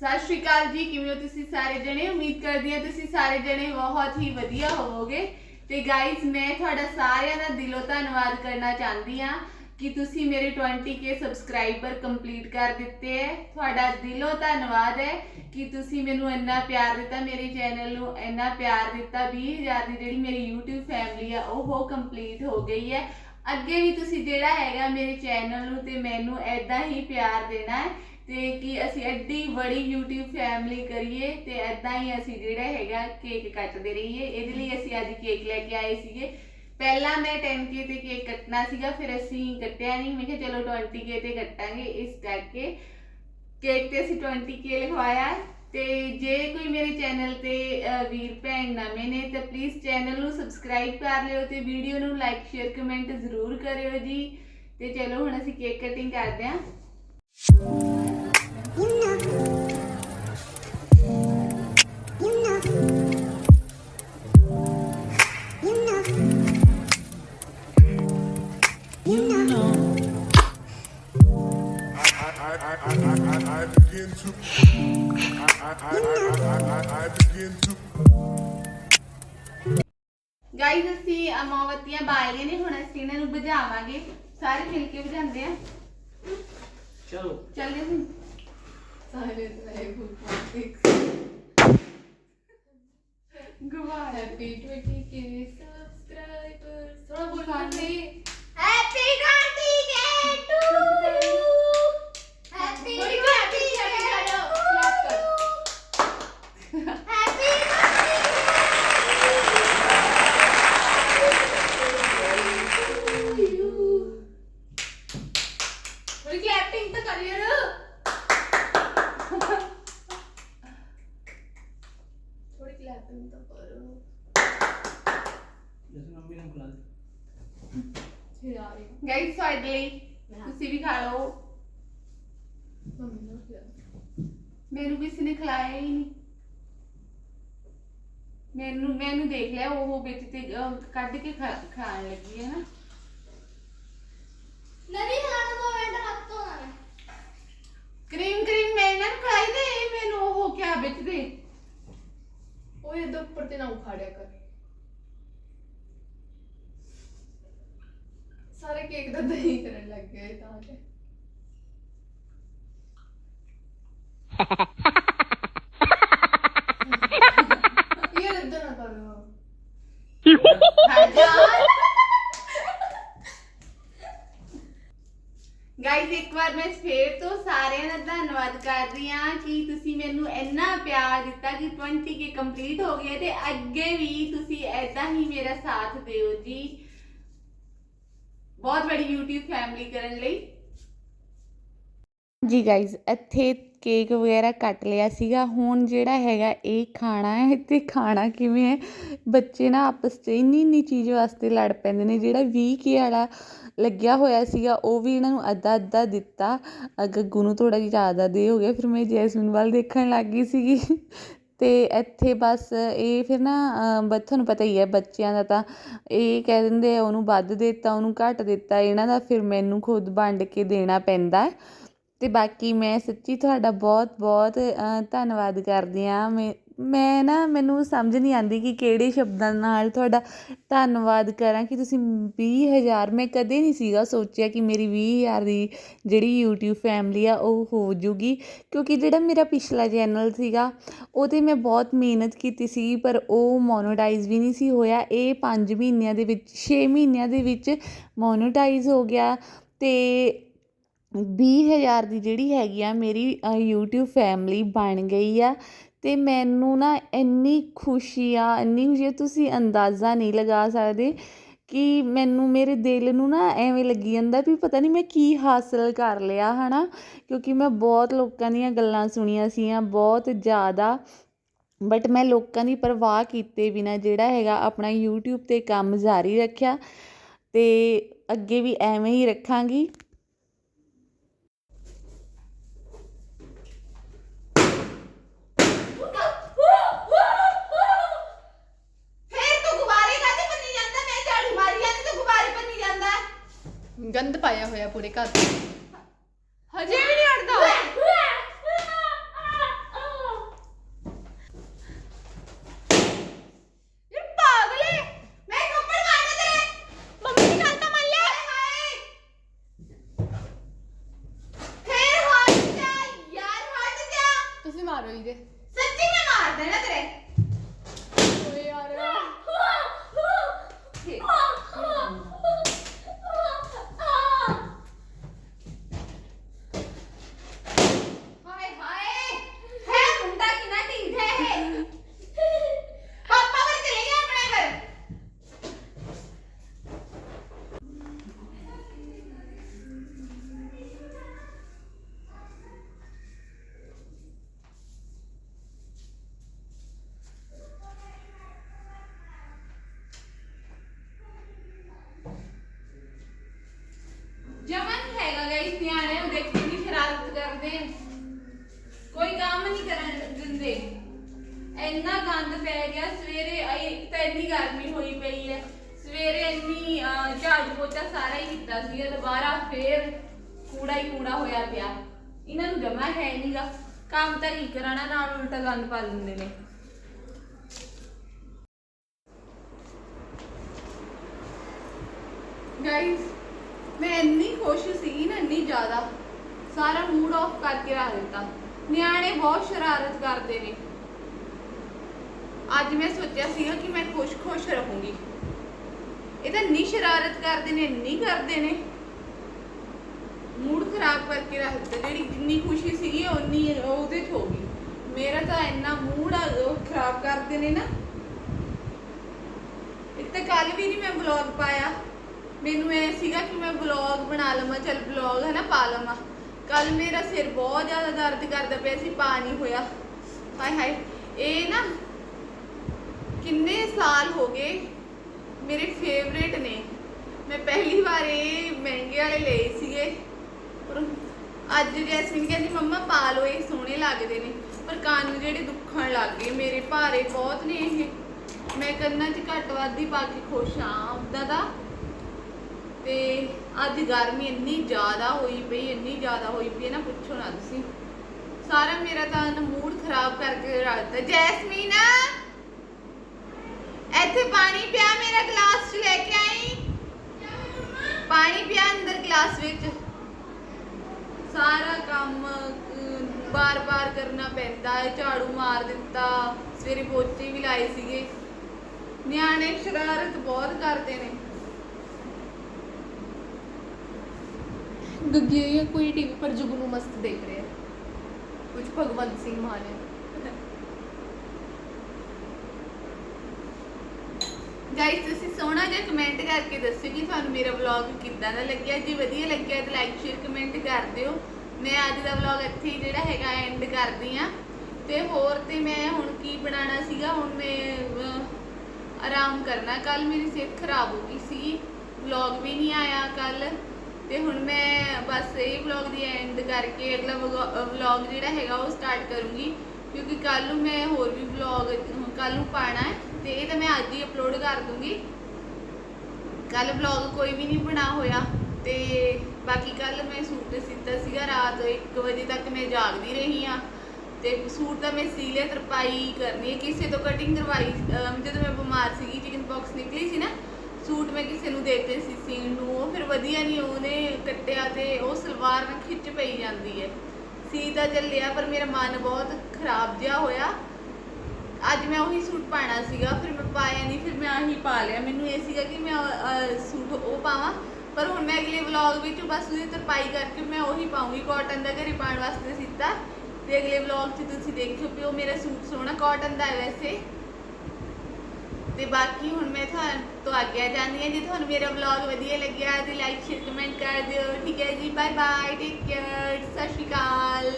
ਸਤਿ ਸ਼੍ਰੀ ਅਕਾਲ ਜੀ, ਕਿਵੇਂ ਹੋ ਤੁਸੀਂ ਸਾਰੇ ਜਣੇ? ਉਮੀਦ ਕਰਦੀ ਹਾਂ ਤੁਸੀਂ ਸਾਰੇ ਜਣੇ ਬਹੁਤ ਹੀ ਵਧੀਆ ਹੋਵੋਗੇ। ਤੇ ਗਾਇਸ ਮੈਂ ਤੁਹਾਡਾ ਸਾਰਿਆਂ ਦਾ ਦਿਲੋਂ ਧੰਨਵਾਦ ਕਰਨਾ ਚਾਹੁੰਦੀ ਹਾਂ ਕਿ ਤੁਸੀਂ ਮੇਰੇ 20k ਸਬਸਕ੍ਰਾਈਬਰ ਕੰਪਲੀਟ ਕਰ ਦਿੱਤੇ ਹੈ। ਤੁਹਾਡਾ ਦਿਲੋਂ ਧੰਨਵਾਦ ਹੈ ਕਿ ਤੁਸੀਂ ਮੈਨੂੰ ਇੰਨਾ ਪਿਆਰ ਦਿੱਤਾ, ਮੇਰੇ ਚੈਨਲ ਨੂੰ ਇੰਨਾ ਪਿਆਰ ਦਿੱਤਾ। 20000 ਦੀ ਜਿਹੜੀ ਮੇਰੀ YouTube ਫੈਮਿਲੀ ਆ, ਉਹ ਕੰਪਲੀਟ ਹੋ ਗਈ ਹੈ। ਅੱਗੇ ਵੀ ਤੁਸੀਂ ਜਿਹੜਾ ਹੈਗਾ ਮੇਰੇ ਚੈਨਲ ਨੂੰ ਤੇ ਮੈਨੂੰ ਐਦਾਂ ਹੀ ਪਿਆਰ ਦੇਣਾ ਹੈ। ਤੇ ਕਿ ਅਸੀਂ ਐਡੀ ਬੜੀ YouTube ਫੈਮਿਲੀ ਕਰੀਏ ਤੇ ਐਦਾਂ ਹੀ ਅਸੀਂ ਜਿਹੜਾ ਹੈਗਾ ਕੇਕ ਕੱਟਦੇ ਰਹੀਏ। ਇਹਦੇ ਲਈ ਅਸੀਂ ਅੱਜ ਕੇਕ ਲੈ ਕੇ ਆਏ ਸੀਗੇ। ਪਹਿਲਾਂ ਮੈਂ 10k ਤੇ ਕੇਕ ਕੱਟਣਾ ਸੀਗਾ, ਫਿਰ ਅਸੀਂ ਕੱਟਿਆ ਨਹੀਂ। ਮੈਂ ਕਿਹਾ ਚਲੋ 20k ਤੇ ਕੱਟਾਂਗੇ। ਇਸ ਕਰਕੇ ਕੇਕ ਤੇ ਅਸੀਂ 20k ਲਿਖਵਾਇਆ। ਹੈ। ਤੇ ਜੇ ਕੋਈ ਮੇਰੇ ਚੈਨਲ ਤੇ ਵੀਰ ਭੈਣ ਨਵੇਂ ਨੇ, ਤਾਂ ਪਲੀਜ਼ ਚੈਨਲ ਨੂੰ ਸਬਸਕ੍ਰਾਈਬ ਕਰ ਲਿਓ ਤੇ ਵੀਡੀਓ ਨੂੰ ਲਾਈਕ ਸ਼ੇਅਰ ਕਮੈਂਟ ਜ਼ਰੂਰ ਕਰਿਓ ਜੀ। ਤੇ ਚਲੋ ਹੁਣ ਅਸੀਂ ਕੇਕ ਕਟਿੰਗ ਕਰਦੇ ਹਾਂ I, I, I, I, ਅਸੀਂ ਅਹ, ਬਾਲ ਗਏ ਨੇ ਹੁਣ ਅਸੀਂ ਇਹਨਾਂ ਨੂੰ ਬੁਝਾਵਾਂਗੇ ਸਾਰੇ ਮਿਲ ਕੇ ਬੁਝਾਉਂਦੇ ਆ। ਚਲੋ ਚੱਲਦੇ ਹਾਂ ਸਾਰੇ ਸਾਰੇ ਗਵਾ ਹੈਪੀ 20 ਕੇ ਸਬਸਕ੍ਰਾਈਬਰਸ ਥੋੜਾ ਬੋਲ ਪਾਉਂਦੇ Happy 20K to you. Happy ਥੋੜੀ clap 20K clap ਕਰੋ, to clap ਕਰੋ। you. Happy ਥੋੜੀ ਕਲੈਪਿੰਗ ਤਾਂ ਕਰਿਓ ਨਾ ਥੋੜੀ ਕਲੈਪਿੰਗ ਤਾਂ ਕਰੋ ਜਸ ਮੰਮੀ ਨੂੰ ਖਿਲਾ ਦੇ ਗਾਈਸ ਤੁਹਾਡੇ ਲਈ ਤੁਸੀਂ ਵੀ ਖਾ ਲਓ। ਮੈਨੂੰ ਕਿਸੇ ਨੇ ਖਿਲਾਇਆ ਹੀ ਨਹੀਂ। ਮੈਨੂੰ ਮੈਨੂੰ ਦੇਖ ਲਿਆ ਉਹ ਵਿੱਚ ਤੇ ਅਹ, ਕੱਢ ਕੇ ਖਾ- ਖਾਣ ਲੱਗੀ ਹੈ ਨਾ। ਨਵੀਂ ਹਲਾਣਾ ਦੋ ਮਿੰਟ ਹੱਥ ਧੋਣਾ ਮੈਂ ਕਰੀਮ ਕਰੀਮ ਮੈਂ ਇਹਨਾਂ ਨੂੰ ਖਿਲਾਈ ਤੇ ਇਹ ਮੈਨੂੰ ਉਹ ਕਿਆ ਵਿੱਚ ਦੇ। ਉਹ ਇਹਦੇ ਉੱਪਰ ਤੇ ਨਾ ਉਖਾੜਿਆ ਕਰ। ਸਾਰੇ ਕੇਕ ਦਾ ਦਹੀਂ ਕਰਨ ਲੱਗ ਗਏ ਤਾਂ ਕਿ ਯਾਰ ਇਦਾਂ ਨਾ ਕਰੋ ਗਾਈਜ਼ ਇੱਕ ਵਾਰ ਮੈਂ ਫੇਰ ਤੋਂ ਸਾਰਿਆਂ ਦਾ ਧੰਨਵਾਦ ਕਰਦੀ ਰਹੀ ਹਾਂ ਕਿ ਤੁਸੀਂ ਮੈਨੂੰ ਇੰਨਾ ਪਿਆਰ ਦਿੱਤਾ ਕਿ 20 ਕੇ ਕੰਪਲੀਟ ਹੋ ਗਏ ਤੇ ਅੱਗੇ ਵੀ ਤੁਸੀਂ ਐਦਾਂ ਹੀ ਮੇਰਾ ਸਾਥ ਦਿਓ ਜੀ। ਬਹੁਤ ਬੜੀ YouTube ਫੈਮਿਲੀ ਕਰਨ ਲਈ। ਜੀ ਗਾਈਜ਼ ਇੱਥੇ ਕੇਕ ਵਗੈਰਾ ਕੱਟ ਲਿਆ ਸੀਗਾ। ਹੁਣ ਜਿਹੜਾ ਹੈਗਾ ਇਹ ਖਾਣਾ ਹੈ ਤੇ ਖਾਣਾ ਕਿਵੇਂ ਹੈ? ਬੱਚੇ ਨਾ ਆਪਸ 'ਚ ਇੰਨੀ ਇੰਨੀ ਚੀਜ਼ ਵਾਸਤੇ ਲੜ ਪੈਂਦੇ ਨੇ। ਜਿਹੜਾ 20 ਕੇ ਵਾਲਾ ਲੱਗਿਆ ਹੋਇਆ ਸੀਗਾ ਉਹ ਵੀ ਇਹਨਾਂ ਨੂੰ ਅੱਧਾ ਅੱਧਾ ਦਿੱਤਾ। ਅ ਗੱਗੂ ਨੂੰ ਥੋੜਾ ਜਿਹਾ ਜ਼ਿਆਦਾ ਦੇ ਹੋ ਗਿਆ ਫਿਰ ਮੈਂ ਜੈਸਮੀਨ ਵੱਲ ਦੇਖਣ ਲੱਗ ਗਈ ਸੀਗੀ। ਤੇ ਇੱਥੇ ਬਸ ਇਹ ਫਿਰ ਨਾ ਅ, ਬ ਤੁਹਾਨੂੰ ਪਤਾ ਹੀ ਹੈ ਬੱਚਿਆਂ ਦਾ ਤਾਂ ਇਹ ਕਹਿ ਦਿੰਦੇ ਉਹਨੂੰ ਵੱਧ ਦਿੱਤਾ ਉਹਨੂੰ ਘੱਟ ਦਿੱਤਾ। ਇਹਨਾਂ ਦਾ ਫਿਰ ਮੈਨੂੰ ਖੁਦ ਵੰਡ ਕੇ ਦੇਣਾ ਪੈਂਦਾ। ਅਤੇ ਬਾਕੀ ਮੈਂ ਸੱਚੀ ਤੁਹਾਡਾ ਬਹੁਤ ਬਹੁਤ ਧੰਨਵਾਦ ਕਰਦੀ ਹਾਂ। ਮੈਂ ਮੈਂ ਨਾ, ਮੈਨੂੰ ਸਮਝ ਨਹੀਂ ਆਉਂਦੀ ਕਿ ਕਿਹੜੇ ਸ਼ਬਦਾਂ ਨਾਲ ਤੁਹਾਡਾ ਧੰਨਵਾਦ ਕਰਾਂ ਕਿ ਤੁਸੀਂ ਵੀਹ ਹਜ਼ਾਰ, ਮੈਂ ਕਦੇ ਨਹੀਂ ਸੀਗਾ ਸੋਚਿਆ ਕਿ ਮੇਰੀ ਵੀਹ ਹਜ਼ਾਰ ਦੀ ਜਿਹੜੀ ਯੂਟਿਊਬ ਫੈਮਿਲੀ ਆ, ਉਹ ਹੋ ਜੂਗੀ। ਕਿਉਂਕਿ ਜਿਹੜਾ ਮੇਰਾ ਪਿਛਲਾ ਚੈਨਲ ਸੀਗਾ ਉਹ 'ਤੇ ਮੈਂ ਬਹੁਤ ਮਿਹਨਤ ਕੀਤੀ ਸੀ, ਪਰ ਉਹ ਮੋਨੋਟਾਈਜ਼ ਵੀ ਨਹੀਂ ਸੀ ਹੋਇਆ। ਇਹ ਪੰਜ ਮਹੀਨਿਆਂ ਦੇ ਵਿੱਚ, ਛੇ ਮਹੀਨਿਆਂ ਦੇ ਵਿੱਚ ਮੋਨੋਟਾਈਜ਼ ਹੋ ਗਿਆ ਅਤੇ ਵੀਹ ਹਜ਼ਾਰ ਦੀ ਜਿਹੜੀ ਹੈਗੀ ਆ, ਮੇਰੀ ਯੂਟਿਊਬ YouTube ਫੈਮਿਲੀ ਬਣ ਗਈ ਆ। ਅਤੇ ਮੈਨੂੰ ਨਾ ਇੰਨੀ ਖੁਸ਼ੀ ਆ, ਇੰਨੀ ਖੁਸ਼ੀ ਆ, ਤੁਸੀਂ ਅੰਦਾਜ਼ਾ ਨਹੀਂ ਲਗਾ ਸਕਦੇ ਕਿ ਮੈਨੂੰ, ਮੇਰੇ ਦਿਲ ਨੂੰ ਨਾ ਐਵੇਂ ਲੱਗੀ ਜਾਂਦਾ ਵੀ ਪਤਾ ਨਹੀਂ ਮੈਂ ਕੀ ਹਾਸਲ ਕਰ ਲਿਆ ਹੈ ਨਾ ਕਿਉਂਕਿ ਮੈਂ ਬਹੁਤ ਲੋਕਾਂ ਦੀਆਂ ਗੱਲਾਂ ਸੁਣੀਆਂ ਸੀਆਂ, ਬਹੁਤ ਜ਼ਿਆਦਾ। ਬਟ ਮੈਂ ਲੋਕਾਂ ਦੀ ਪਰਵਾਹ ਕੀਤੇ ਬਿਨਾ ਜਿਹੜਾ ਹੈਗਾ ਆਪਣਾ YouTube ਤੇ ਕੰਮ ਜਾਰੀ ਰੱਖਿਆ। ਅਤੇ ਅੱਗੇ ਵੀ ਐਵੇਂ ਹੀ ਰੱਖਾਂਗੀ ਫੇਰ ਤੂੰ ਗੁਬਾਰੇ ਕਾਤੇ ਬੰਨੀ ਜਾਂਦਾ ਮੈਂ ਝਾੜੂ ਮਾਰੀ ਜਾਂਦੀ ਤੂੰ ਗੁਬਾਰੇ ਬੰਨੀ ਜਾਂਦਾ ਗੰਦ ਪਾਇਆ ਹੋਇਆ ਪੂਰੇ ਘਰ 'ਚ ਹਜੇ ਵੀ ਨਹੀਂ ਹਟਦਾ ਮਾਰੋ ਇਹਦੇ ਸੱਚੀ ਮੈਂ ਮਾਰ ਦੇਣਾ ਤੇਰੇ ਓਏ ਯਾਰ ਹਾਏ ਹਾਏ ਹੈ ਮੁੰਡਾ ਕਿੰਨਾ ਢੀਠ ਹੈ ਇਹ ਪਾਪਾ ਵਰ ਚਲੇ ਗਿਆ ਆਪਣੇ ਘਰ ਜਮਨ ਹੈਗਾ ਗਾਇਸ ਨਿਆਣੇ ਨੂੰ ਦੇਖ ਕਿੰਨੀ ਸ਼ਰਾਰਤ ਕੋਈ ਕੰਮ ਨਹੀਂ ਕਰਨ ਦਿੰਦੇ। ਇੰਨਾ ਗੰਦ ਪੈ ਗਿਆ ਸਵੇਰੇ ਆਈ ਤਾਂ ਇੰਨੀ ਗਰਮੀ ਹੋਈ ਪਈ ਹੈ। ਸਵੇਰੇ ਇੰਨੀ ਅਹ, ਝਾੜੂ ਪੋਚਾ ਸਾਰਾ ਹੀ ਕੀਤਾ ਸੀ ਦੁਬਾਰਾ ਫੇਰ ਕੂੜਾ ਹੀ ਕੂੜਾ ਹੋਇਆ ਪਿਆ। ਇਹਨਾਂ ਨੂੰ ਜਮਾ ਹੈ ਨਹੀਂਗਾ। ਕੰਮ ਤਾਂ ਨਹੀਂ ਕਰਾਣਾ ਨਾਲ ਉਲਟਾ ਗੰਦ ਪਾ ਦਿੰਦੇ ਨੇ। ਗਾਇਸ ਮੈਂ ਇੰਨੀ ਖੁਸ਼ ਸੀ ਨਾ ਇੰਨੀ ਜ਼ਿਆਦਾ। ਸਾਰਾ ਮੂਡ ਆਫ ਕਰਕੇ ਰੱਖ ਦਿੱਤਾ। ਨਿਆਣੇ ਬਹੁਤ ਸ਼ਰਾਰਤ ਕਰਦੇ ਨੇ। ਅੱਜ ਮੈਂ ਸੋਚਿਆ ਸੀਗਾ ਕਿ ਮੈਂ ਖੁਸ਼-ਖੁਸ਼ ਰਹੂੰਗੀ। ਇਹ ਤਾਂ ਇੰਨੀ ਸ਼ਰਾਰਤ ਕਰਦੇ ਨੇ ਇੰਨੀ ਕਰਦੇ ਨੇ। ਮੂਡ ਖਰਾਬ ਕਰਕੇ ਰੱਖ ਦਿੱਤਾ। ਜਿਹੜੀ ਜਿੰਨੀ ਖੁਸ਼ੀ ਸੀਗੀ ਉਨੀ ਉਹਦੇ ਚ ਹੋ ਗਈ। ਮੇਰਾ ਤਾਂ ਇੰਨਾ ਮੂਡ ਆ, ਉਹ ਖਰਾਬ ਕਰਦੇ ਨੇ ਨਾ। ਇੱਕ ਤਾਂ ਕੱਲ ਵੀ ਨਹੀਂ ਮੈਂ ਵਲੌਗ ਪਾਇਆ। ਮੈਨੂੰ ਇਹ ਸੀਗਾ ਕਿ ਮੈਂ ਵਲੌਗ ਬਣਾ ਲਵਾਂ, ਚਲ ਵਲੌਗ ਹੈ ਨਾ ਪਾ ਲਵਾਂ। ਕੱਲ ਮੇਰਾ ਸਿਰ ਬਹੁਤ ਜ਼ਿਆਦਾ ਦਰਦ ਕਰਦਾ ਪਿਆ ਸੀ, ਪਾ ਨਹੀਂ ਹੋਇਆ। ਹਾਏ ਹਾਏ, ਇਹ ਨਾ ਕਿੰਨੇ ਸਾਲ ਹੋ ਗਏ ਮੇਰੇ ਫੇਵਰੇਟ ਨੇ। ਮੈਂ ਪਹਿਲੀ ਵਾਰ ਇਹ ਮਹਿੰਗੇ ਵਾਲੇ ਲਏ ਸੀਗੇ। ਪਰ ਅੱਜ ਜੈਸਮੀਨ ਕਹਿੰਦੀ, ਮੰਮਾ, ਪਾ ਲਓ, ਇਹ ਸੋਹਣੇ ਲੱਗਦੇ ਨੇ। ਪਰ ਕੰਨ ਜਿਹੜੇ ਦੁੱਖਣ ਲੱਗ ਗਏ, ਮੇਰੇ ਭਾਰੇ ਬਹੁਤ ਨੇ ਇਹ। ਮੈਂ ਕੰਨਾਂ 'ਚ ਘੱਟ ਵੱਧ ਹੀ ਪਾ ਕੇ ਖੁਸ਼ ਹਾਂ। ਉਦਾਂ ਦਾ ਤੇ ਅੱਜ ਗਰਮੀ ਇੰਨੀ ਜ਼ਿਆਦਾ ਹੋਈ ਪਈ, ਇੰਨੀ ਜ਼ਿਆਦਾ ਹੋਈ ਪਈ ਹੈ ਨਾ, ਪੁੱਛੋ ਨਾ ਤੁਸੀਂ। ਸਾਰਾ ਮੇਰਾ ਤਾਂ ਮੂਡ ਖਰਾਬ ਕਰਕੇ ਰੱਖਦਾ ਜੈਸਮੀਨ! ਇੱਥੇ ਪਾਣੀ ਪਿਆ ਮੇਰਾ ਗਲਾਸ ਲੈ ਕੇ ਆਈ। ਪਾਣੀ ਪਿਆ ਅੰਦਰ ਗਲਾਸ ਵਿੱਚ। ਸਾਰਾ ਕੰਮ ਬਾਰ-ਬਾਰ ਕਰਨਾ ਪੈਂਦਾ ਹੈ। ਝਾੜੂ ਮਾਰ ਦਿੱਤਾ। ਸਵੇਰੇ ਪੋਚੇ ਵੀ ਲਾਏ ਸੀਗੇ। ਨਿਆਣੇ ਸ਼ਰਾਰਤ ਬਹੁਤ ਕਰਦੇ ਨੇ। ਗੱਗੀ ਇਹ ਕੋਈ ਟੀਵੀ ਪਰ ਜੁਗਨੂ ਮਸਤ ਦੇਖ ਰਿਹਾ ਕੁਝ ਭਗਵੰਤ ਸਿੰਘ ਮਾਨ ਹੈ। ਗਾਇਸ ਤੁਸੀਂ ਸੋਹਣਾ ਜਿਹਾ ਕਮੈਂਟ ਕਰਕੇ ਦੱਸਿਓ ਕਿ ਤੁਹਾਨੂੰ ਮੇਰਾ ਵਲੌਗ ਕਿੱਦਾਂ ਦਾ ਲੱਗਿਆ? ਜੇ ਵਧੀਆ ਲੱਗਿਆ ਤਾਂ ਲਾਈਕ ਸ਼ੇਅਰ ਕਮੈਂਟ ਕਰ ਦਿਓ। ਮੈਂ ਅੱਜ ਦਾ ਵਲੌਗ ਇੱਥੇ ਹੀ ਜਿਹੜਾ ਹੈਗਾ ਐਂਡ ਕਰਦੀ ਆ ਤੇ ਹੋਰ ਤੇ ਮੈਂ ਹੁਣ ਕੀ ਬਣਾਉਣਾ ਸੀਗਾ? ਹੁਣ ਮੈਂ ਆਰਾਮ ਕਰਨਾ। ਕੱਲ ਮੇਰੀ ਸਿਹਤ ਖਰਾਬ ਹੋ ਗਈ ਸੀ। ਵਲੌਗ ਵੀ ਨਹੀਂ ਆਇਆ ਕੱਲ ਤੇ ਹੁਣ ਮੈਂ ਬਸ ਇਹ ਵਲੌਗ ਦੀ ਐਂਡ ਕਰਕੇ ਅਗਲਾ ਵਲੌਗ ਜਿਹੜਾ ਹੈਗਾ ਉਹ ਸਟਾਰਟ ਕਰੂੰਗੀ। ਕਿਉਂਕਿ ਕੱਲ ਨੂੰ ਮੈਂ ਹੋਰ ਵੀ ਵਲੌਗ ਕੱਲ ਨੂੰ ਪਾਣਾ ਹੈ ਤੇ ਇਹ ਤਾਂ ਮੈਂ ਅੱਜ ਹੀ ਅਪਲੋਡ ਕਰ ਦੂੰਗੀ। ਕੱਲ ਵਲੌਗ ਕੋਈ ਵੀ ਨਹੀਂ ਬਣਾ ਹੋਇਆ ਤੇ ਬਾਕੀ ਕੱਲ ਮੈਂ ਸੂਟ ਸੀਤਾ ਸੀਗਾ, ਰਾਤ 1 ਵਜੇ ਤੱਕ ਮੈਂ ਜਾਗਦੀ ਰਹੀ ਆ ਤੇ ਸੂਟ ਤਾਂ ਮੈਂ ਸੀ ਲਿਆ, ਤਰਪਾਈ ਕਰਨੀ ਹੈ। ਕਿਸੇ ਤੋਂ ਕਟਿੰਗ ਕਰਵਾਈ ਜਦੋਂ ਮੈਂ ਬਿਮਾਰ ਸੀਗੀ ਚਿਕਨ ਬਾਕਸ ਨਿਕਲੀ ਸੀ ਨਾ ਸੂਟ ਮੈਂ ਕਿਸੇ ਨੂੰ ਦੇਤੇ ਸੀ ਸੀਣ ਨੂੰ, ਉਹ ਫਿਰ ਵਧੀਆ ਨਹੀਂ ਉਹਨੇ ਕੱਟਿਆ ਤੇ ਉਹ ਸਲਵਾਰ ਨਾਲ ਖਿੱਚ ਪਈ ਜਾਂਦੀ ਹੈ ਸੀ ਤਾਂ ਚੱਲਿਆ ਪਰ ਮੇਰਾ ਮਨ ਬਹੁਤ ਖਰਾਬ ਜਿਹਾ ਹੋਇਆ। ਅੱਜ ਮੈਂ ਉਹੀ ਸੂਟ ਪਾਣਾ ਸੀਗਾ, ਫਿਰ ਮੈਂ ਪਾਇਆ ਨਹੀਂ ਫਿਰ ਮੈਂ ਆਹੀ ਪਾ ਲਿਆ। ਮੈਨੂੰ ਇਹ ਸੀਗਾ ਕਿ ਮੈਂ ਸੂਟ ਉਹ ਪਾਵਾਂ, ਪਰ ਹੁਣ ਮੈਂ ਅਗਲੇ ਵਲੌਗ ਵਿੱਚ ਬਸ ਉਹਦੀ ਤਰਪਾਈ ਕਰਕੇ ਮੈਂ ਉਹੀ ਪਾਉਂਗੀ ਕਾਟਨ ਦਾ ਘਰੇ ਪਾਉਣ ਵਾਸਤੇ ਸੀਤਾ। ਤੇ ਅਗਲੇ ਵਲੌਗ 'ਚ ਤੁਸੀਂ ਦੇਖਿਓ ਵੀ ਉਹ ਮੇਰਾ ਸੂਟ ਸੋਹਣਾ ਕਾਟਨ ਦਾ ਹੈ ਵੈਸੇ। ਤੇ ਬਾਕੀ ਹੁਣ ਮੈਂ ਤੁਹਾਨੂੰ ਤੋਂ ਆਗਿਆ ਜਾਂਦੀ ਹਾਂ ਜੇ। ਤੁਹਾਨੂੰ ਮੇਰਾ ਵਲੌਗ ਵਧੀਆ ਲੱਗਿਆ ਤੇ ਲਾਈਕ ਸ਼ੇਅਰ ਕਮੈਂਟ ਕਰ ਦਿਓ। ਠੀਕ ਹੈ ਜੀ ਬਾਏ ਬਾਏ ਟੇਕ ਕੇਅਰ ਸਤਿ ਸ਼੍ਰੀ ਅਕਾਲ।